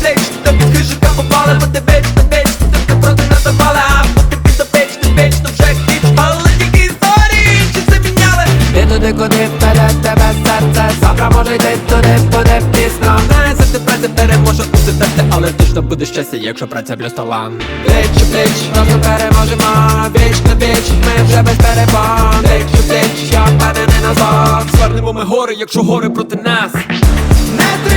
Плеч ти ти Ти ти ти Але тільки історії, чи це міняли Ти туди, куди вперед тебе серце Завтра може йти туди, буде пізно Не за тебе це переможе усе терти, але точно буде щастя, якщо праця плюс талант Плеч, плеч, Разом переможемо, віч на віч Ми вже без перебон Плеч плеч, я впевнений назад Звернемо ми гори, якщо гори проти нас Не